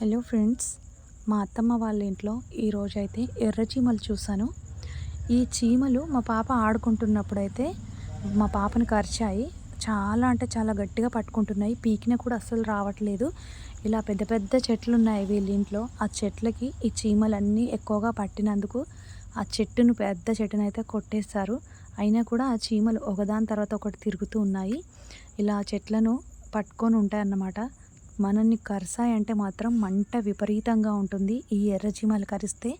Hello friends మా అత్తమ్మ వాళ్ళ ఇంట్లో ఈరోజైతే ఎర్ర చీమలు చూశాను. ఈ చీమలు మా పాప ఆడుకుంటున్నప్పుడైతే మా పాపను కరిచాయి. చాలా అంటే చాలా గట్టిగా పట్టుకుంటున్నాయి. పీకిన కూడా అస్సలు రావట్లేదు. ఇలా పెద్ద పెద్ద చెట్లు ఉన్నాయి వీళ్ళ ఇంట్లో. ఆ చెట్లకి ఈ చీమలన్నీ ఎక్కువగా పట్టినందుకు ఆ చెట్టును పెద్ద చెట్టును అయితే కొట్టేస్తారు అయినా కూడా ఆ చీమలు ఒకదాని తర్వాత ఒకటి తిరుగుతూ ఉన్నాయి. ఇలా చెట్లను పట్టుకొని ఉంటాయన్నమాట. మనల్ని కరిసాయంటే మాత్రం మంట విపరీతంగా ఉంటుంది ఈ ఎర్రచీమలు కరిస్తే.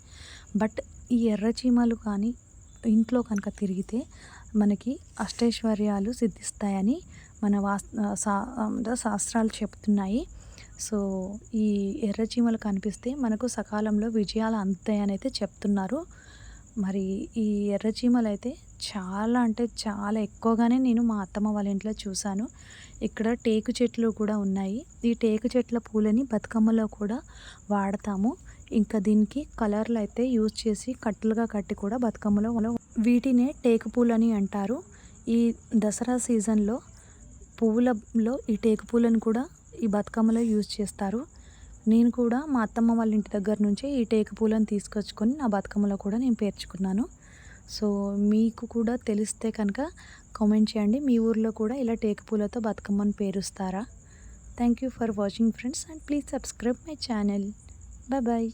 బట్ ఈ ఎర్రచీమలు కానీ ఇంట్లో కనుక తిరిగితే మనకి అష్టైశ్వర్యాలు సిద్ధిస్తాయని మన వాస్ శాస్త్రాలు చెప్తున్నాయి. సో ఈ ఎర్రచీమలు కనిపిస్తే మనకు సకాలంలో విజయాలు అందుతాయని అయితే చెప్తున్నారు. మరి ఈ ఎర్రచీమలు అయితే చాలా అంటే చాలా ఎక్కువగానే నేను మా అత్తమ్మ వాళ్ళ ఇంట్లో చూశాను. ఇక్కడ టేకు చెట్లు కూడా ఉన్నాయి. ఈ టేకు చెట్ల పూలని బతుకమ్మలో కూడా వాడతాము. ఇంకా దీనికి కలర్లు అయితే యూజ్ చేసి కట్టలుగా కట్టి కూడా బతుకమ్మలో వీటినే టేకు పూలని అంటారు. ఈ దసరా సీజన్లో పువ్వులలో ఈ టేకు పూలను కూడా ఈ బతుకమ్మలో యూజ్ చేస్తారు. నేను కూడా మా అత్తమ్మ వాళ్ళ ఇంటి దగ్గర నుంచే ఈ టేకు పూలను తీసుకొచ్చుకొని నా బతుకమ్మలో కూడా నేను పేర్చుకున్నాను. సో మీకు కూడా తెలిస్తే కనుక కామెంట్ చేయండి. మీ ఊర్లో కూడా ఇలా టేకుపూలతో బతుకమ్మని పేరుస్తారా thank you for watching friends and please subscribe my channel bye